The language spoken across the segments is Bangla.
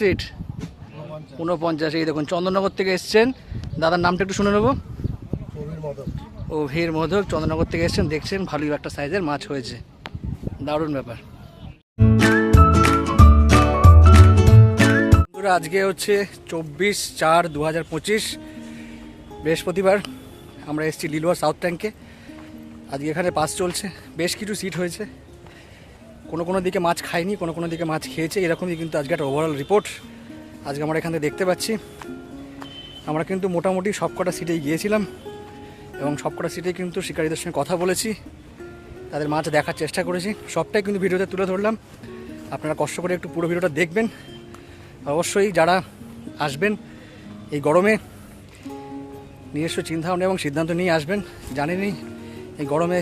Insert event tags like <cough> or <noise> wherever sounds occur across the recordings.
সিট উনপঞ্চাশ এই দেখুন চন্দননগর থেকে এসছেন। দাদার নামটা একটু শুনে নেব? ও ভিড় মধুক চন্দননগর থেকে এসছেন। দেখছেন ভালোই একটা সাইজের মাছ হয়েছে। দারুণ ব্যাপার। বন্ধুরা আজকে হচ্ছে চব্বিশ চার দু হাজার পঁচিশ বৃহস্পতিবার। আমরা এসেছি লিলুয়া সাউথ ট্যাঙ্কে। আজকে এখানে পাস চলছে। বেশ কিছু সিট হয়েছে। কোনো কোনো দিকে মাছ খায়নি কোনো কোনো দিকে মাছ খেয়েছে, এরকমই কিন্তু আজকে একটা ওভারঅল রিপোর্ট আজকে আমরা এখানে দেখতে পাচ্ছি। আমরা কিন্তু মোটামুটি সবকটা সিটেই গিয়েছিলাম এবং সবকটা সিটে কিন্তু শিকারীদের সঙ্গে কথা বলেছি, তাদের মাছ দেখার চেষ্টা করেছি। সবটাই কিন্তু ভিডিওতে তুলে ধরলাম। আপনারা কষ্ট করে একটু পুরো ভিডিওটা দেখবেন। অবশ্যই যারা আসবেন এই গরমে, নিজস্ব চিন্তাভাবনা এবং সিদ্ধান্ত নিয়ে আসবেন। জানেনই, এই গরমে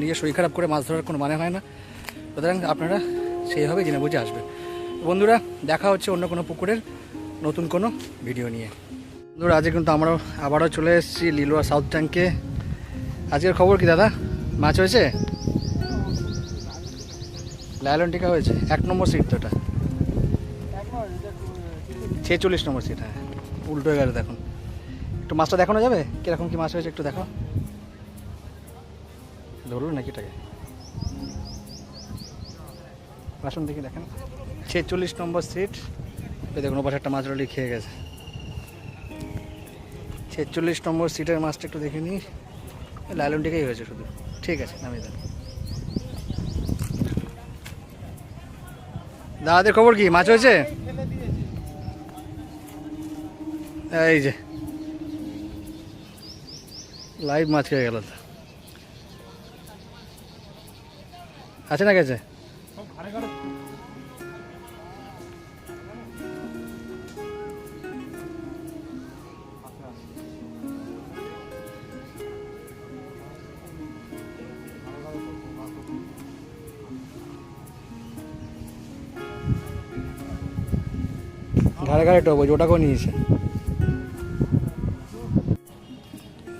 নিজের শরীর খারাপ করে মাছ ধরার কোনো মানে হয় না। সুতরাং আপনারা সেইভাবে জেনে বুঝে আসবেন। বন্ধুরা, দেখা হচ্ছে অন্য কোনো পুকুরের নতুন কোনো ভিডিও নিয়ে। বন্ধুরা, আজকে কিন্তু আমরাও আবারও চলে এসেছি লিলুয়া সাউথ ট্যাঙ্কে। আজকের খবর কি দাদা? মাছ হয়েছে? লায়লন টিকা হয়েছে? এক নম্বর সিট তো এটা। ছেচল্লিশ নম্বর সিট হ্যাঁ। উল্টো হয়ে গেল দেখুন। একটু মাছটা দেখানো যাবে? কীরকম কি মাছ হয়েছে একটু দেখো ধরুন নাকি এটাকে? আসুন দেখি দেখেন। ছেচল্লিশ নম্বর সিট এই দেখুন, ওপাশে একটা মাছ রলি খেয়ে গেছে। ছেচল্লিশ নম্বর সিটের মাছটা একটু দেখে নিই। লাইলন টিকেই হয়েছে শুধু। ঠিক আছে, নামিয়ে দেন। দাদাদের খবর কি? মাছ হয়েছে? এই যে। লাইভ মাছ খেয়ে গেল আছে না গেছে? টপ ওই ওটাকেও নিয়েছে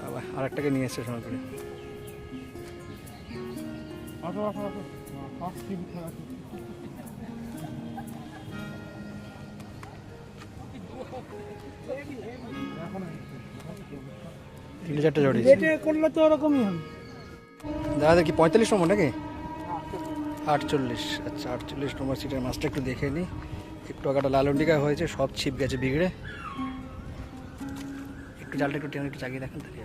আবার আরেকটাকে নিয়ে এসছে সময় করে তিনটে চারটে করলে তো ওরকমই হবে। দাদা কি পঁয়তাল্লিশ নম্বর নাকি? আটচল্লিশ আচ্ছা আটচল্লিশ নম্বর সিটের মাছটা একটু দেখে নিই একটু আগাটা লালন্ডিকা হয়েছে, সব ছিপ গেছে বিগড়ে। একটু জালটা একটু টেনে একটু চাগিয়ে দেখেন তাহলে।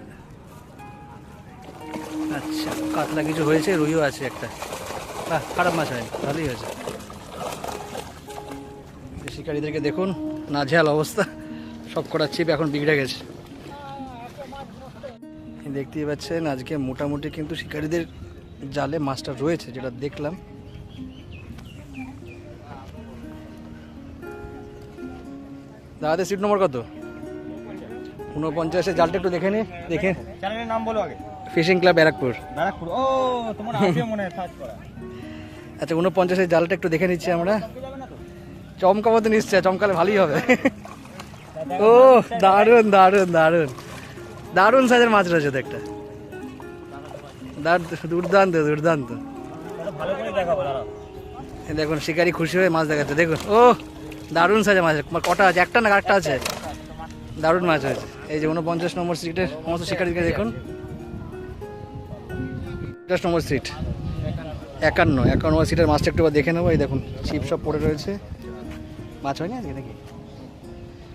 আচ্ছা কাতলা কিছু হয়েছে, রুইও আছে একটা। বাহ, খারাপ মাছ হয়নি, ভালোই হয়েছে। শিকারীদেরকে দেখুন নাঝেয়াল অবস্থা। সব কটা ছিপ এখন বিগড়ে গেছে। দেখতেই পাচ্ছেন, আজকে মোটামুটি কিন্তু শিকারীদের জালে মাছটা রয়েছে, যেটা দেখলাম। দাদাদের সিট নম্বর কত? উনপঞ্চাশে জালটা একটু দেখে নি দেখে চ্যানেলের নাম বলো আগে। Fishing club Barrackpore. ব্যারাকপুর। ও তোমার আছে মনে হয় সার্চ করা। আচ্ছা উনপঞ্চাশের জালটা একটু দেখে নিচ্ছি আমরা। চমকাবো তো নিশ্চয় চমকালে ভালোই হবে। <laughs> ও দারুণ দারুণ দারুণ। দারুণ সাইজের মাছ রয়েছে তো একটা। দার- দুর্দান্ত দুর্দান্ত। দেখুন শিকারি খুশি হয়ে মাছ দেখাচ্ছে দেখুন। ও দারুণ সাইজের মাছ কটা আছে? একটা না আটটা আছে? দারুণ মাছ হয়েছে। এই যে উনপঞ্চাশ নম্বর সিটের সমস্ত শিকারিকে দেখুন। পঞ্চাশ নম্বর সিট। একান্ন একান্ন নম্বর সিটের মাছটা একটু দেখে নেব। এই দেখুন চিপ সব পড়ে রয়েছে। মাছ হয়নি আজকে নাকি?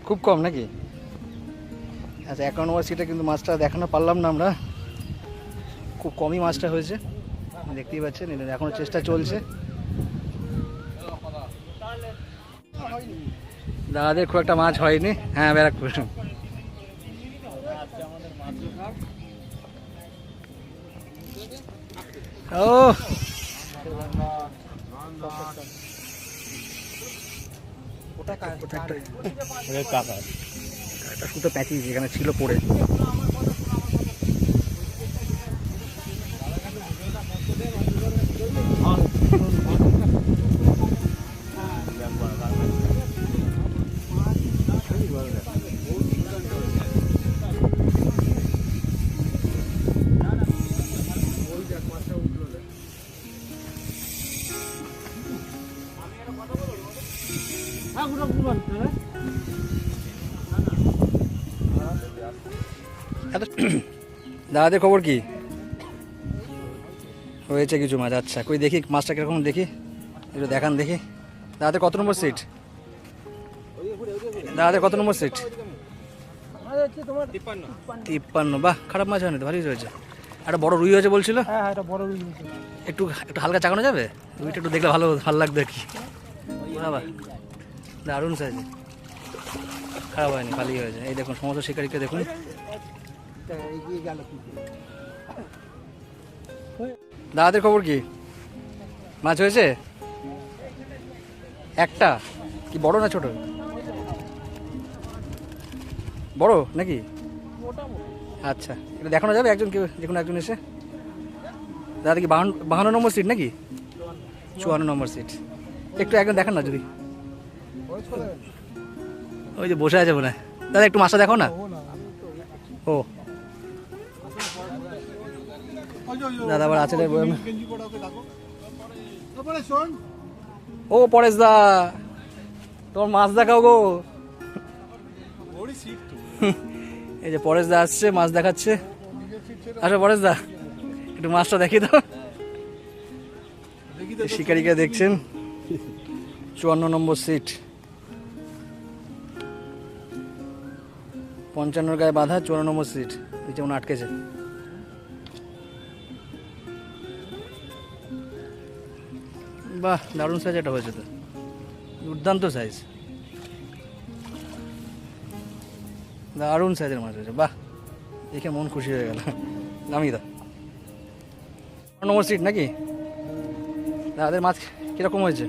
খুব কম নাকি? আচ্ছা একান্ন নম্বর সিটে কিন্তু মাছটা দেখানো পারলাম না আমরা। খুব কমই মাছটা হয়েছে। দেখতেই পাচ্ছেন এটা এখনও চেষ্টা চলছে। দাদাদের খুব একটা মাছ হয়নি। হ্যাঁ ব্যারাকপুর। ও। ওটা সুতো যেখানে ছিল পড়ে। দাদাদের খবর কি? হয়েছে কিছু মাছ আচ্ছা কই দেখি মাছটা কীরকম দেখি একটু দেখান দেখি। দাদাদের কত নম্বর সিট দাদাদের কত নম্বর সিট তিপ্পান্ন বাহ খারাপ মাছ হয়নি তো ভালোই হয়েছে। একটা বড় রুই হয়েছে বলছিল? হ্যাঁ হ্যাঁ একটু একটু হালকা চাকানো যাবে? রুইটা একটু দেখলে ভালো ভালো লাগবে আর কি। বাবা দারুণ সাইজ খারাপ হয়নি ভালোই হয়েছে। এই দেখুন সমস্ত শিকারিকে দেখুন। এগিয়ে গেল দাদাদের খবর কি? মাছ হয়েছে? একটা? কি বড় না ছোট? বড় নাকি? আচ্ছা এটা দেখানো যাবে একজন কেউ যে কোনো একজন এসে? দাদা কি বাহান্ন বাহান্ন নম্বর সিট নাকি? চুয়ান্ন নম্বর সিট একটু একজন দেখান না যদি। ওই যে বসে আছে মনে দাদা একটু মাছটা দেখো না। ও। দাদা আবার আছে রে বয়ামে। ও পরেশ দা তোমার মাছ দেখাও গো। এই যে পরেশ দা আসছে মাছ দেখাচ্ছে। আসো পরেশ দা একটু মাছটা দাও। এই শিকারিকে দেখছেন। চুয়ান্ন নম্বর সিট। পঞ্চান্নর গায়ে বাঁধা চুয়ান্ন নম্বর সিট। নিচে উনি আটকেছে। বাহ দারুণ সাইজ এটা হয়েছে তো। দুর্দান্ত সাইজ দারুণ সাইজের মাছ হয়েছে, বাহ। দেখে মন খুশি হয়ে গেল। নামিয়ে দাও নম্বর সিট নাকি? দাদাদের মাছ কীরকম হয়েছে?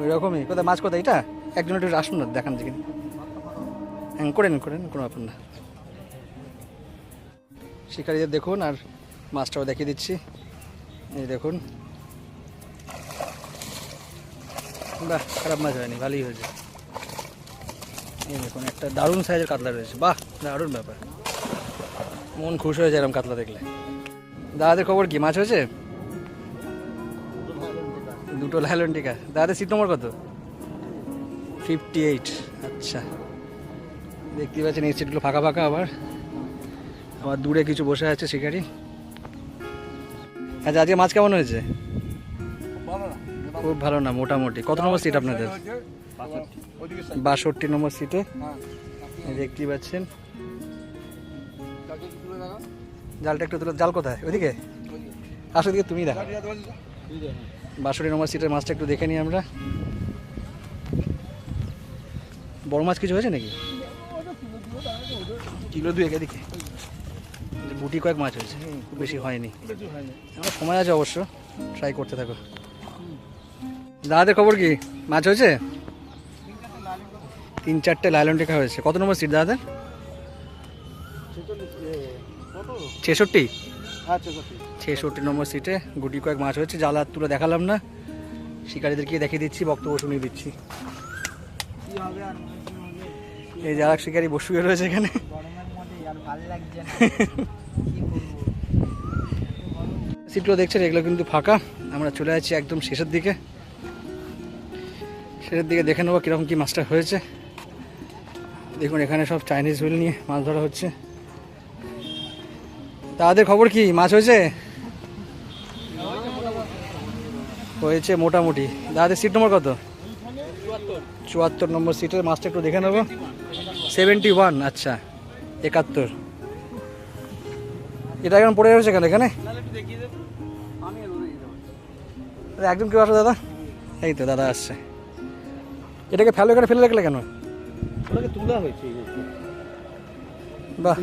ওই রকমই কোথায় মাছ কোথায়? এটা? একজন একটু আসুন না, দেখান দেখি। হ্যাঁ করে নিন করে নিন, কোনো ব্যাপার না। শিকারীদের দেখুন আর মাছটাও দেখিয়ে দিচ্ছি। এই দেখুন। বাহ, খারাপ মাছ হয়নি, ভালোই হয়েছে। এই দেখুন, একটা দারুণ সাইজের কাতলা রয়েছে। বাহ, দারুণ ব্যাপার। মন খুশ হয়ে যায় এরকম কাতলা দেখলে। দাদাদের খবর কি, মাছ হয়েছে? দুটো লাইলন টিকা। দাদাদের সিট নম্বর কত? ফিফটি এইট আচ্ছা। দেখতে পাচ্ছেন, এই সিটগুলো ফাঁকা ফাঁকা আবার। আবার দূরে কিছু বসে আছে শিকারি। আচ্ছা আজকে মাছ কেমন হয়েছে? খুব ভালো না মোটামুটি। কত নম্বর সিট আপনাদের? বাষট্টি নম্বর সিটে এই দেখতেই পাচ্ছেন। জালটা একটু তুলে জাল কোথায়? ওইদিকে? আসো দিকে তুমি দেখা। বাষট্টি নম্বর সিটের মাছটা একটু দেখে নিই আমরা। বড় মাছ কিছু হয়েছে নাকি? কিলো দুয়েক এদিকে। বুটি কয়েক মাছ হয়েছে খুব বেশি হয়নি। আমার সময় আছে অবশ্য। ট্রাই করতে থাকো। দাদাদের খবর কি? মাছ হয়েছে? তিন চারটে লাইলন টেকা হয়েছে। কত নম্বর সিট দাদাদের? ছেষট্টি? ছেষট্টি নম্বর সিটে গুটি কয়েক মাছ হয়েছে। হাত তুলে দেখালাম না। শিকারীদেরকে দেখিয়ে দিচ্ছি, বক্তব্য শুনিয়ে দিচ্ছি। এই যারা শিকারী বসুয়ে রয়েছে এখানে। সিটগুলো দেখছেন, এগুলো কিন্তু ফাঁকা। আমরা চলে যাচ্ছি একদম শেষের দিকে। শেষের দিকে দেখে নেব কীরকম কী মাছটা হয়েছে। দেখুন, এখানে সব চাইনিজ হুইল নিয়ে মাছ ধরা হচ্ছে। তাদের খবর কি? মাছ হয়েছে? হয়েছে মোটামুটি। দাদাদের সিট নম্বর কত? চুয়াত্তর। নম্বর সিটের মাছটা একটু দেখে নেব। সেভেন্টি ওয়ান আচ্ছা একাত্তর। এটা এখন পড়ে রয়েছে কেন এখানে? একজন কেউ আসো দাদা? এই তো, দাদা আসছে। এটাকে ফেলো এখানে ফেলে রাখলে কেন? ওটাকে তোলা হয়েছে বাহ।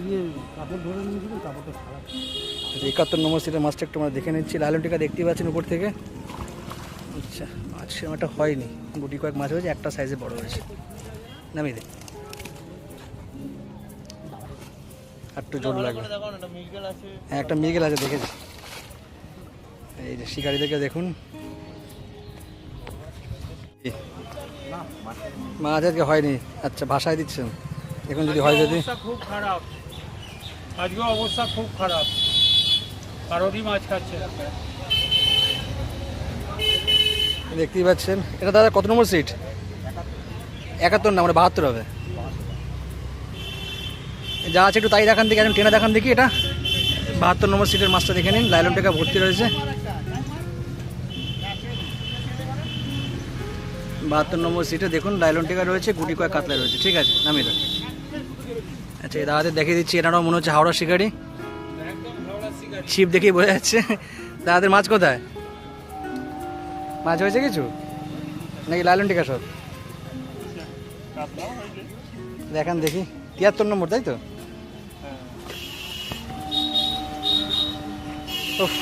আচ্ছা, একাত্তর নম্বর সিটের মাছটা একটু আমরা দেখে নিচ্ছি। লালনটিকা দেখতেই পাচ্ছেন উপর থেকে? আচ্ছা মাছ সেরকমটা হয়নি। গুটি কয়েক মাছ হয়েছে একটা সাইজে বড় হয়েছে। নামিয়ে দে। একটু জোর দেখো আছে। হ্যাঁ একটা মিগেল আছে দেখেছি এই যে শিকারীদেরকে দেখুন। মাছ আজকে হয়নি। আচ্ছা ভাষায় দিচ্ছেন। এখন যদি হয় যদি? খুব খারাপ। আজকে অবস্থা খুব খারাপ। কারোরই মাছ খাচ্ছে দেখতেই পাচ্ছেন। এটা দাদা কত নম্বর সিট? একাত্তর না মানে বাহাত্তর হবে। যা আছে একটু তাই দেখান দেখি একদম টেনে দেখান দেখি এটা। বাহাত্তর নম্বর সিটের মাছটা দেখে নিন। লাইলন টেকা ভর্তি রয়েছে। বাহাত্তর নম্বর সিটে দেখুন লাইলন টেকা রয়েছে, গুটি কয়েক কাতলা রয়েছে। ঠিক আছে, নামিয়ে দাও। আচ্ছা এই দাদাদের দেখিয়ে দিচ্ছি, এনারাও মনে হচ্ছে হাওড়া শিকারি। ছিপ দেখেই বোঝা যাচ্ছে। দাদাদের মাছ কোথায়? মাছ হয়েছে কিছু? নাকি লাইলন টিকা সব? দেখান দেখি। তিয়াত্তর নম্বর, তাই তো? উফ।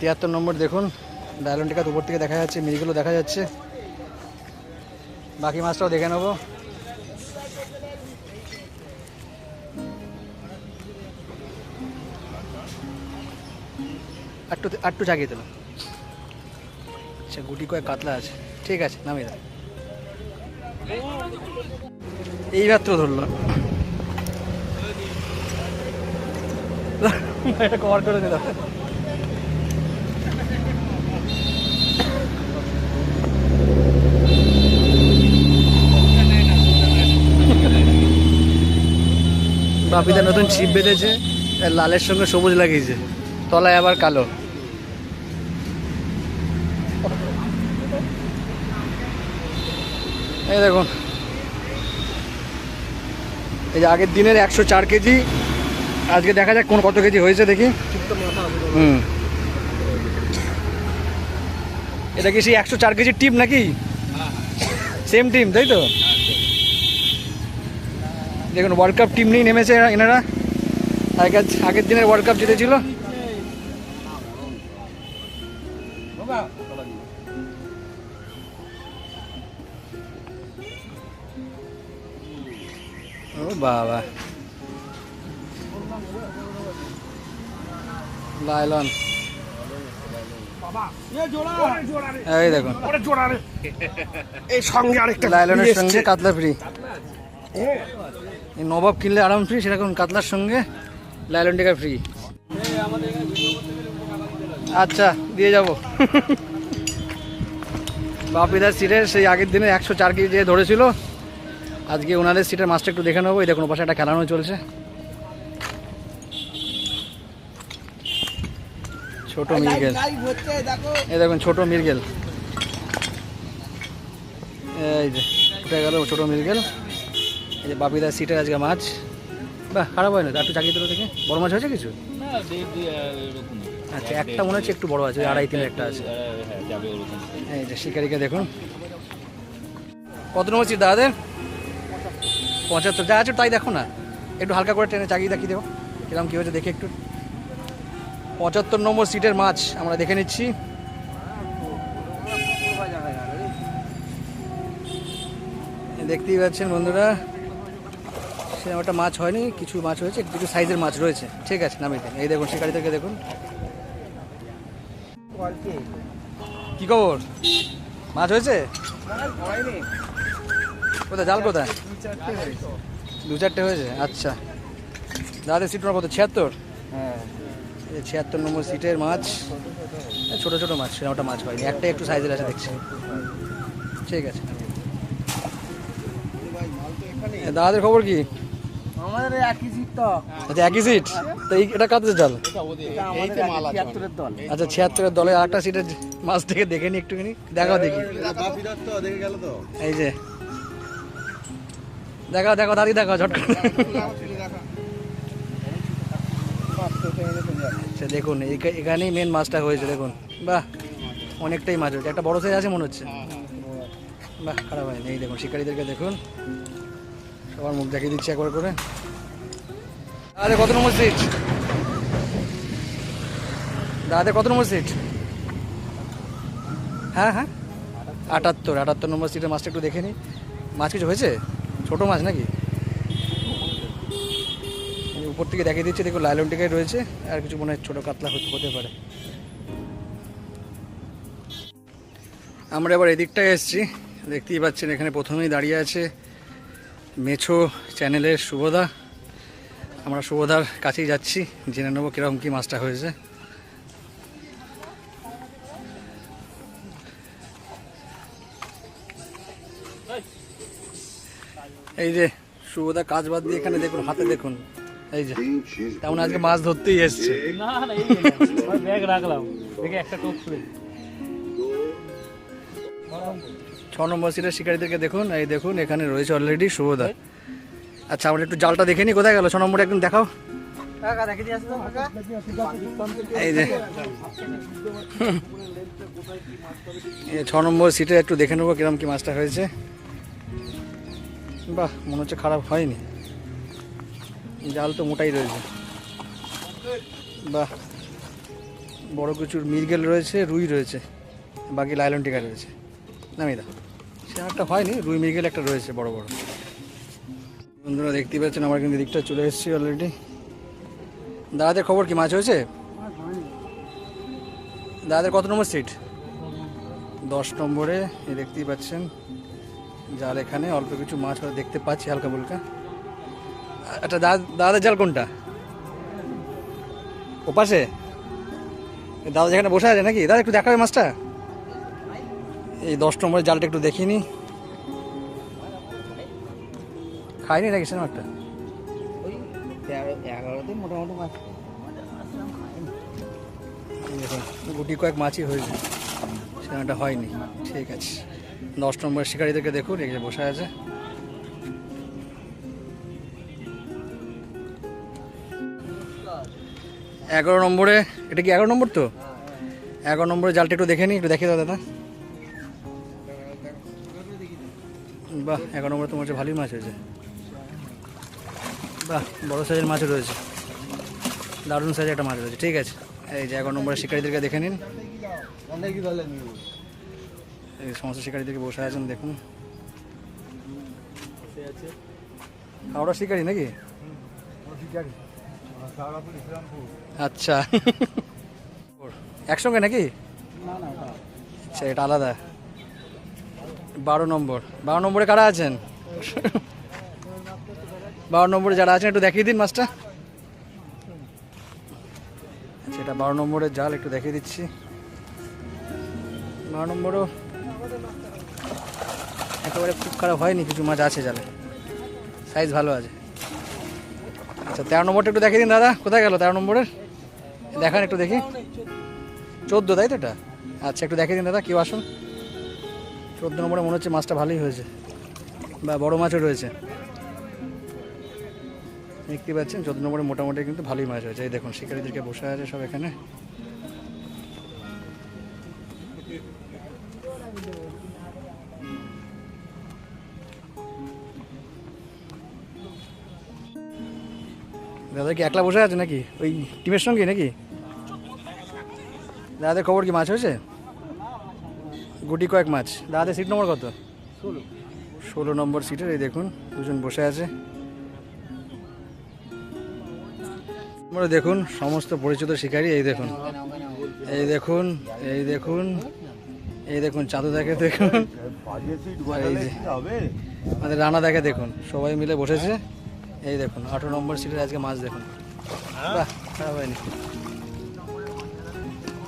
তিয়াত্তর নম্বর দেখুন ডায়লন টিকা উপর থেকে দেখা যাচ্ছে মিরিগুলো দেখা যাচ্ছে। বাকি মাছটাও দেখে নেব। একটু একটু জাগিয়ে দিল আচ্ছা গুটি কয়েক কাতলা আছে। ঠিক আছে, নামিয়ে দাও। এই মাত্র ধরলো <laughs> কভার করে দিলাম। বাপিদা নতুন ছিপ বেঁধেছে লালের সঙ্গে সবুজ লাগিয়েছে। তলায় আবার কালো। এই দেখুন। এই যে আগের দিনের একশো চার কেজি আজকে দেখা যাক কোন কত কেজি হয়েছে দেখি। হুম। এটা কি সেই একশো চার কেজির টিম নাকি? সেম টিম তাই তো? দেখুন ওয়ার্ল্ড কাপ টিম নিয়েই নেমেছে এনারা। আগের আগের দিনের ওয়ার্ল্ড কাপ জিতেছিল। ও বাবা। লাইলন এই দেখুন। এই সঙ্গে আরেকটা লাইলনের সঙ্গে কাতলা ফ্রি নবাব কিনলে আরাম ফ্রি সেরকম কাতলার সঙ্গে? লাইলন টিকা ফ্রি আচ্ছা দিয়ে যাব। বাপিদার সিটের সেই আগের দিনে একশো চার কেজি যে ধরেছিল আজকে ওনাদের সিটের মাছটা একটু দেখে নেব। এই দেখুন পাশে একটা খেলানো চলছে। ছোট মিরগেল। এই দেখুন ছোট মিরগেল। এই যে উঠে গেল ছোট মিরগেল। এই যে বাপিদার সিটের আজকে মাছ। বাহ খারাপ হয় না? একটু চাকিয়ে দিল দেখে। বড় মাছ হয়েছে কিছু? আচ্ছা একটা মনে হচ্ছে একটু বড় আছে ওই আড়াই তিনের একটা আছে। এই যে শিকারিকে দেখুন। কত নম্বর সিট দাদাদের? পঁচাত্তর। যা আছে তাই দেখো না। একটু হালকা করে ট্রেনে চাকিয়ে দেখিয়ে দেবো। কীরকম কী হয়েছে দেখে একটু। পঁচাত্তর নম্বর সিটের মাছ আমরা দেখে নিচ্ছি। দেখতেই পাচ্ছেন বন্ধুরা সেরকম একটা মাছ হয়নি কিছু মাছ হয়েছে কিছু সাইজের মাছ রয়েছে। ঠিক আছে নামিয়ে দিন। এই দেখুন শিকারি থেকে দেখুন। কি খবর? মাছ হয়েছে? কোথায়? জাল কোথায়? দু চারটে হয়েছে আচ্ছা। দাদা সিট কত? ছিয়াত্তর? হ্যাঁ। এই ছিয়াত্তর নম্বর সিটের মাছ। ছোট ছোট মাছ সেরকম একটা মাছ হয়নি। একটা একটু সাইজের আছে দেখছি। ঠিক আছে দাদাদের খবর কি? আমাদের একই সিট তো। আচ্ছা একই সিট তো এই এটা তিয়াত্তরের দল? আচ্ছা ছিয়াত্তরের দলে আরেকটা সিটের মাছ থেকে দেখে নি একটুখানি। দেখাও দেখি। দেখে গেল তো এই যে। দেখাও দেখাও দাদি দেখাও ঝট করে আচ্ছা দেখুন এখানেই মেন মাছটা হয়েছে দেখুন। বাহ অনেকটাই মাছ হয়েছে। একটা বড় সাইজ আছে মনে হচ্ছে। বাহ খারাপ হয়নি। এই দেখুন শিকারীদেরকে দেখুন। সবার মুখ দেখিয়ে দিচ্ছি একবার করে। দাদা, কত নম্বর সিট দাদা, কত নম্বর সিট হ্যাঁ হ্যাঁ। আটাত্তর আটাত্তর নম্বর সিটের মাছটা একটু দেখে নিই মাছ কিছু হয়েছে? ছোট মাছ নাকি? উপর থেকে দেখিয়ে দিচ্ছে দেখুন লাইলন টিকাই রয়েছে। আর কিছু মনে হয় ছোটো কাতলা হতে পারে। আমরা এবার এদিকটায় এসেছি। দেখতেই পাচ্ছেন, এখানে প্রথমেই দাঁড়িয়ে আছে মেছো চ্যানেলের শুভদা আমরা শুভদার কাছেই যাচ্ছি, জেনে নেব কীরকম কী মাছটা হয়েছে। এই যে শুভদা কাজ বাদ দিয়ে এখানে দেখুন, হাতে দেখুন। এই যে তেমন মানে আজকে মাছ ধরতেই এসছে। না না ব্যাগ রাখলাম। একটা টোপ ছ নম্বর সিটের শিকারীদেরকে দেখুন। এই দেখুন, এখানে রয়েছে অলরেডি শুভদা আচ্ছা আমরা একটু জালটা দেখে নিই কোথায় গেল? ছ নম্বরে একদম দেখাও। এই যে। ছ নম্বর সিটে একটু দেখে নেব কিরম কি মাছটা হয়েছে। বাহ, মনে হচ্ছে খারাপ হয়নি। জাল তো মোটাই রয়েছে। বাহ, বড় কিছুর মিরগেল রয়েছে, রুই রয়েছে, বাকি লাইলন টিকা রয়েছে। নামিদা সে একটা হয়নি, রুই মৃগেল একটা রয়েছে, বড় বড়। বন্ধুরা দেখতেই পাচ্ছেন, আমার কিন্তু দিকটা চলে এসেছি অলরেডি দাদাদের খবর কি, মাছ হয়েছে? দাদাদের কত নম্বর সিট দশ নম্বরে দেখতেই পাচ্ছেন, জাল এখানে, অল্প কিছু মাছ দেখতে পাচ্ছি, হালকা ফুলকা। আচ্ছা দাদা, দাদাদের জাল কোনটা? ওপাশে? দাদা যেখানে বসে আছে নাকি? দাদা, একটু দেখাবে মাছটা? এই দশ নম্বরের জালটা একটু দেখিনি খাইনি নাকি সিনেমা একটা এগারোতে মোটামুটি মাছ। গুটি কয়েক মাছই হয়েছে। সিনেমাটা হয়নি। ঠিক আছে। দশ নম্বরের শিকারীদেরকে দেখুন যে বসে আছে। এগারো নম্বরে এটা কি এগারো নম্বর তো? এগারো নম্বরে জালটা একটু দেখে নিই একটু দেখে দাও দাদা। বাহ এগারো নম্বরে তোমার হচ্ছে ভালোই মাছ হয়েছে বাহ, বড় সাইজের মাছ রয়েছে। দারুণ সাইজের একটা মাছ রয়েছে, ঠিক আছে। এই যে এগারো নম্বরের শিকারীদেরকে দেখে নিন। এই সমস্ত শিকারীদেরকে বসে আছেন, দেখুন। হাওড়া শিকারি নাকি? আচ্ছা। একসঙ্গে নাকি? আচ্ছা এটা আলাদা। বারো নম্বর। বারো নম্বরে কারা আছেন? বারো নম্বরে যারা আছেন, একটু দেখিয়ে দিন মাছটা। আচ্ছা এটা বারো নম্বরের জাল, একটু দেখিয়ে দিচ্ছি। বারো নম্বরও একেবারে খুব খারাপ হয়নি, কিছু মাছ আছে জালে। সাইজ ভালো আছে। আচ্ছা তেরো নম্বরটা একটু দেখিয়ে দিন দাদা, কোথায় গেল তেরো নম্বরের? দেখান একটু দেখি। চোদ্দ, তাই তো এটা? আচ্ছা একটু দেখিয়ে দিন দাদা, কেউ আসুন। চোদ্দ নম্বরে মনে হচ্ছে মাছটা ভালোই হয়েছে। বা বড় মাছও রয়েছে। দেখতে পাচ্ছেন, চোদ্দ নম্বরে মোটামুটি কিন্তু ভালোই মাছ হয়েছে। এই দেখুন, শিকারীদেরকে বসে আছে সব এখানে। দাদা কি একলা বসে আছে নাকি? ওই টিমের সঙ্গে নাকি? দাদাদের খবর কি মাছ হয়েছে? গুটি কয়েক মাছ। দাদাদের সিট নম্বর কত? ষোলো। নম্বর সিটের এই দেখুন দুজন বসে আছে। আমরা দেখুন সমস্ত পরিচিত শিকারী এই দেখুন। এই দেখুন এই দেখুন এই দেখুন চাঁদু দেখে দেখুন। এই যে আমাদের রানা দেখে দেখুন সবাই মিলে বসেছে। এই দেখুন আঠেরো নম্বর সিটের আজকে মাছ দেখুন। বাহ খারাপ হয়নি।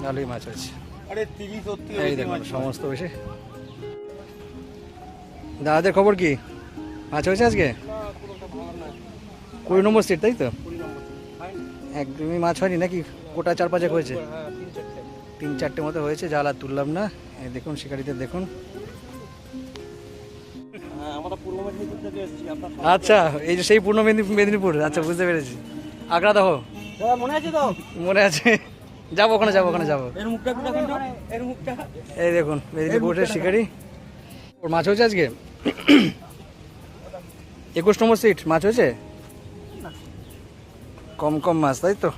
ভালোই মাছ হয়েছে। এই দেখুন সমস্ত বেশি দাদাদের খবর কি? মাছ হয়েছে আজকে? কুড়ি নম্বর সিট তাই তো? একদমই মাছ হয়নি নাকি? কোটা চার পাঁচেক হয়েছে তিন চারটে। মতো হয়েছে জাল আর তুললাম না। এই দেখুন শিকারিদের দেখুন। আপনার আচ্ছা এই যে সেই পূর্ণ মেদিনী- মেদিনীপুর আচ্ছা বুঝতে পেরেছি। আগ্রা দেখো মনে আছে তো? মনে আছে? যাব ওখানে যাব ওখানে যাব। এই দেখুন মেদিনীপুরের শিকারি। ওর মাছ হয়েছে আজকে? একুশ নম্বর সিট মাছ হয়েছে? কম কম মাছ তাই তো?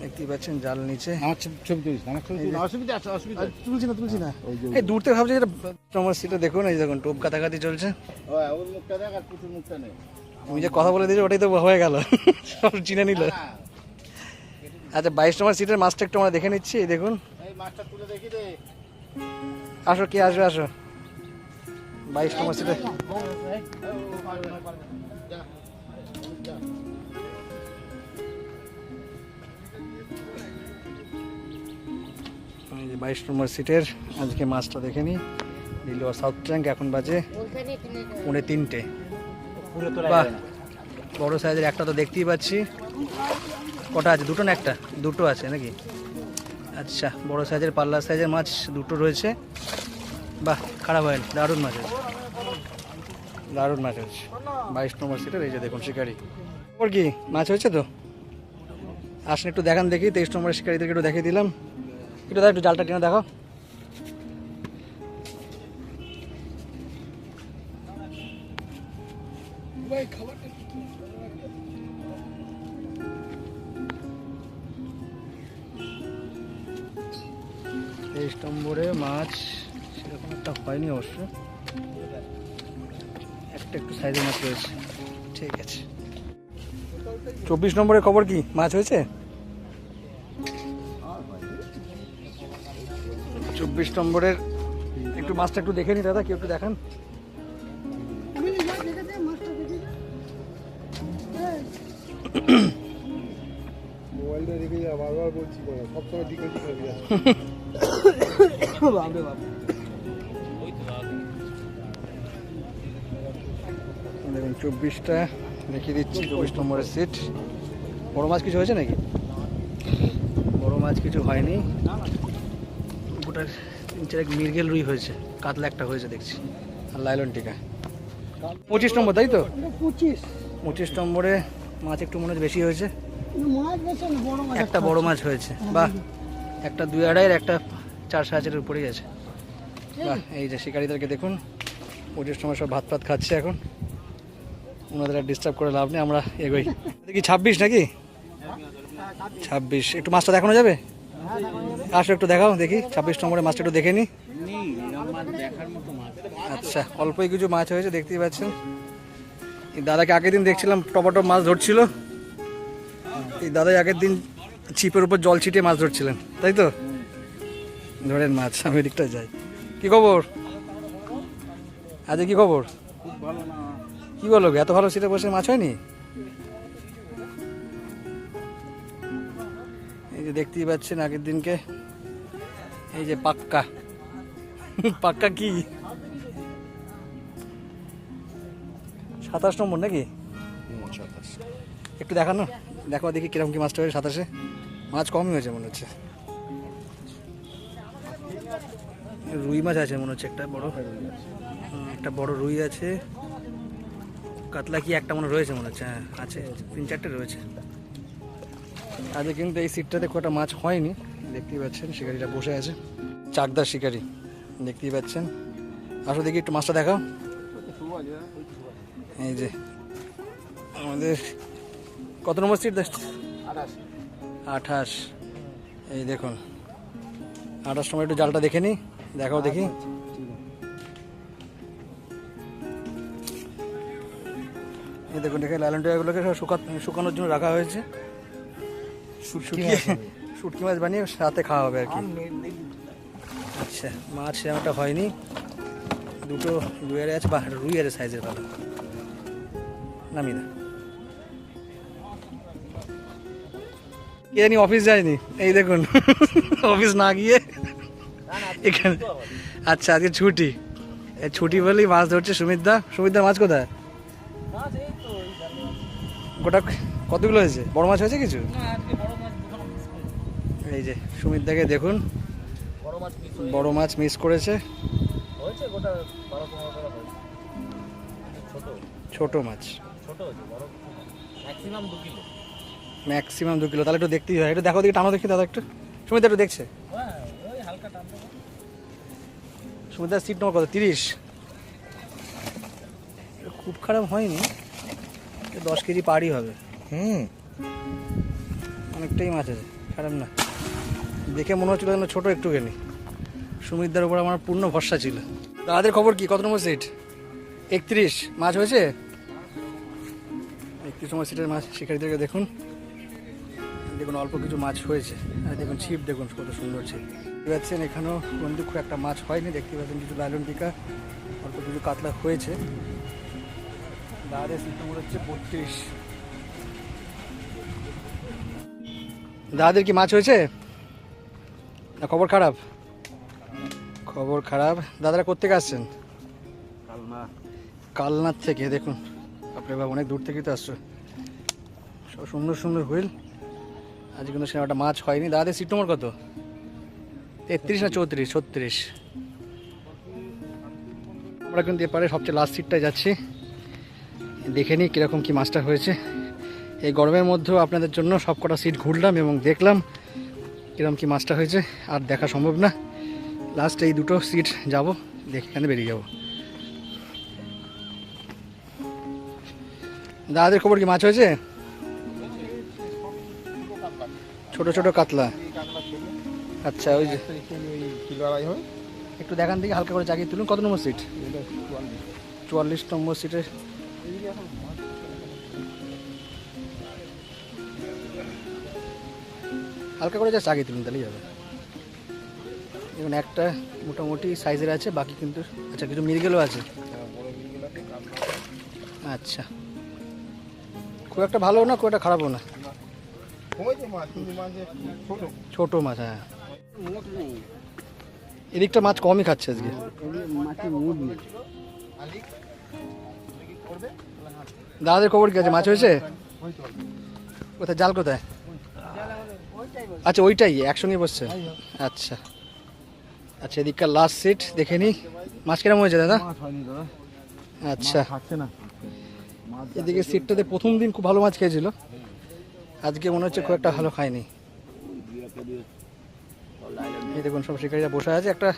দেখতেই পাচ্ছেন জাল নিচে। আমার ছবি তুলিস আমার ছবি অসুবিধা আছে অসুবিধা তুলছি না তুলছি না। এই দূর থেকে ভাবছি যেটা নম্বর সিটে দেখুন এই দেখুন টোপ চলছে। ওর মুখটা দেখ আর পুতুর মুখটা নেই তুমি যে কথা বলে দিয়েছ ওটাই তো হয়ে গেল। সব চিনে নিল। আচ্ছা বাইশ নম্বর সিটের মাছটা একটু আমরা দেখে নিচ্ছি এই দেখুন। আসো কে আসবে আসো। বাইশ নম্বর সিটে বাইশ নম্বর সিটের আজকে মাছটা দেখে নিই লিলুয়া সাউথ ট্যাঙ্ক এখন বাজে পৌনে তিনটে। বাহ বড় সাইজের একটা তো দেখতেই পাচ্ছি। কটা আছে? দুটো না একটা? দুটো আছে নাকি? আচ্ছা বড় সাইজের পাল্লা সাইজের মাছ দুটো রয়েছে। বাহ, খারাপ হয়নি, দারুণ মাছ আছে। দারুণ মাছ আছে। বাইশ নম্বর সিটের এই যে দেখুন শিকারি। ওর কি? মাছ হয়েছে তো? আসলে একটু দেখান দেখি, তেইশ নম্বরের শিকারিদেরকে একটু দেখিয়ে দিলাম। একটু দেখ একটু জালটা টেনে দেখো ঠিক আছে। চব্বিশ নম্বরের খবর কি? মাছ হয়েছে? চব্বিশ নম্বরের একটু মাছটা একটু দেখে নি দাদা কেউ একটু দেখান। মোবাইলটা রেখে যা বারবার বলছি বলো সবসময় ঠিক আছে <coughs> চব্বিশটা, দেখিয়ে দিচ্ছি, চব্বিশ নম্বরের সিট বড় মাছ কিছু হয়েছে নাকি? বড় মাছ কিছু হয়নি। গোটা তিন চারেক মির্গেল রুই হয়েছে, কাতলা একটা হয়েছে দেখছি, আর লাইলন টিকা। পঁচিশ নম্বর, তাই তো? পঁচিশ পঁচিশ নম্বরে মাছ একটু মনে বেশি হয়েছে। একটা বড় মাছ হয়েছে, বাহ। একটা দুই আড়াইয়ের একটা চার সাহায্যের উপরেই আছে। বাহ, এই যে শিকারীদেরকে দেখুন, পঁচিশ সময় সব ভাত ফাত খাচ্ছে এখন। ওনাদের আর ডিস্টার্ব করে লাভ নেই, আমরা এগোই। দেখি ছাব্বিশ নাকি? ছাব্বিশ। একটু মাছটা দেখানো যাবে? আসো একটু দেখাও, দেখি। ছাব্বিশ নম্বরে মাছটা একটু দেখে নি। আচ্ছা অল্পই কিছু মাছ হয়েছে, দেখতেই পাচ্ছেন। দাদাকে আগের দিন দেখছিলাম, টপাটপ মাছ ধরছিল। এই দাদাই আগের দিন ছিপের উপর জল ছিটিয়ে মাছ ধরছিলেন, তাই তো? ধরেন মাছ, আমি এদিকটা যাই। কি খবর? আজকে কি খবর? কি বলো এত ভালো সিটে বসে মাছ হয়নি? এই যে দেখতেই পাচ্ছেন আগের দিনকে। এই যে পাক্কা। পাক্কা কি? সাতাশ নম্বর নাকি? একটু দেখানো দেখো দেখি কীরকম কি মাছটা হয়েছে সাতাশে। মাছ কমই হয়েছে মনে হচ্ছে। রুই মাছ আছে মনে হচ্ছে একটা বড়। একটা বড় রুই আছে। কাতলা কি একটা মনে রয়েছে মনে হচ্ছে? হ্যাঁ আছে তিন চারটে রয়েছে। আজকে কিন্তু এই সিটটাতে একটা মাছ হয়নি, দেখতেই পাচ্ছেন শিকারিটা বসে আছে। চাকদার শিকারি, দেখতেই পাচ্ছেন। আসো দেখি একটু মাছটা দেখাও। এই যে, আমাদের কত নম্বর সিট দেখ আঠাশ। এই দেখুন, আঠাশ সময় একটু জালটা দেখে নিই দেখাও দেখি। এই দেখুন দেখে লালন টিয়াগুলোকে সব শুকা- শুকানোর জন্য রাখা হয়েছে। শুটকি মাছ বানিয়ে সাথে খাওয়া হবে আর কি। আচ্ছা মাছ সেরকমটা হয়নি। দুটো দুয়ারে আছে বা রুই আছে সাইজের ভালো। নামি না কে জানি অফিস যায়নি? এই দেখুন অফিস না গিয়ে এখানে আচ্ছা আজকে ছুটি। ছুটি বলেই মাছ ধরছে সুমিতদা। সুমিতদা মাছ কোথায়? গোটা কতগুলো হয়েছে? বড় মাছ হয়েছে কিছু? এই যে সুমিতদাকে দেখুন। বড় মাছ মিস করেছে। ছোট। মাছ। ম্যাক্সিমাম দু কিলো। তাহলে একটু দেখতেই হয়। একটু দেখো দেখি টানো দেখি দাদা একটু। সুমিতা একটু দেখছে। সুমিতার সিট নম্বর কত? তিরিশ। খুব খারাপ হয়নি। দশ কেজি পারই হবে। হুম। অনেকটাই মাছ আছে, খারাপ না। দেখে মনে হচ্ছিল যেন ছোটো একটু একটুখানি। সুমিতদার উপর আমার পূর্ণ ভরসা ছিল। দাদাদের খবর কি? কত নম্বর সিট একত্রিশ। মাছ হয়েছে? একত্রিশ নম্বর সিটের মাছ শিকারীদেরকে দেখুন। দেখুন, অল্প কিছু মাছ হয়েছে। আর দেখুন, ছিপ দেখুন, কত সুন্দর ছিপ। দেখতে পাচ্ছেন, এখানেও কিন্তু খুব একটা মাছ হয়নি। দেখতে পাচ্ছেন, কিছু লাইলন টিকা, অল্প কিছু কাতলা হয়েছে। সিট নম্বর হচ্ছে বত্রিশ। দাদাদের কি মাছ হয়েছে? না খবর খারাপ? খবর খারাপ। দাদারা কোথেকে আসছেন? কালনার থেকে দেখুন। আপনি বাবা অনেক দূর থেকেই তো আসছো। সব সুন্দর সুন্দর হুইল। আজ কিন্তু সেরকম মাছ হয়নি। দাদাদের সিট নম্বর কত? তেত্রিশ না চৌত্রিশ? ছত্রিশ। আমরা কিন্তু এপারে সবচেয়ে লাস্ট সিটটায় যাচ্ছি। দেখে নিই কীরকম কী মাছটা হয়েছে। এই গরমের মধ্যেও আপনাদের জন্য সব কটা সিট ঘুরলাম এবং দেখলাম কীরকম কী মাছটা হয়েছে, আর দেখা সম্ভব না। লাস্ট এই দুটো সিট যাব, দেখে এখানে বেরিয়ে যাব। দাদাদের খবর কি, মাছ হয়েছে? ছোট ছোট কাতলা। আচ্ছা ওই যে একটু দেখান দিকে হালকা করে জাগিয়ে তুলুন। কত নম্বর সিট চুয়াল্লিশ। নম্বর সিটে হালকা করে যা আগে তুলুন, তাহলেই হবে। দেখুন, একটা মোটামুটি সাইজের আছে, বাকি কিন্তু আচ্ছা কিছু মিরগেলও আছে? আচ্ছা। খুব একটা ভালো না, খুব একটা খারাপও না। ছোট মাছ হ্যাঁ। এদিকটা মাছ কমই খাচ্ছে আজকে। দাদাদের খবর কি আছে? মাছ হয়েছে? কোথায়? জাল কোথায়? আচ্ছা ওইটাই একসঙ্গে বসছে। আচ্ছা। আচ্ছা এদিককার লাস্ট সিট দেখে নি। মাছ কিরম হয়েছে দাদা? আচ্ছা। না। এদিকে সিটটাতে প্রথম দিন খুব ভালো মাছ খেয়েছিল। আজকে মনে হচ্ছে খুব একটা ভালো খায়নি। এই দেখুন সব শিকারীরা বসে আছে। একটা